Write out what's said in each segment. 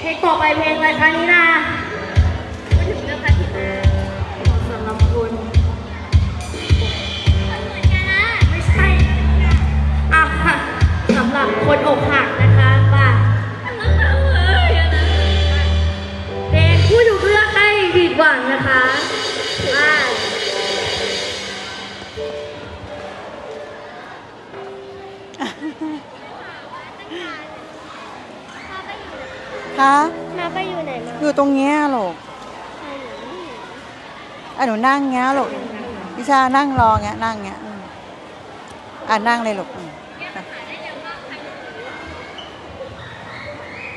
เพลงต่อไปเพลงอะไรคะนี่นาพูดถึงเรื่องการที่ม คะมาไปอยู่ไหนมาอยู่ตรงเนี้ยลูกอะหนูนั่งเงี้ยลูกพิชานั่งรอเงี้ยนั่งเงี้ยอืมอะนั่งเลยลูกอืม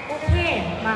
โอเคมา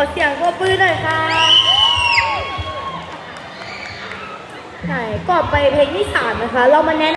อเสียงปรบมือหน่อยค่ะไหนก่อนไปเพลงที่สามนะคะ เรามาแนะ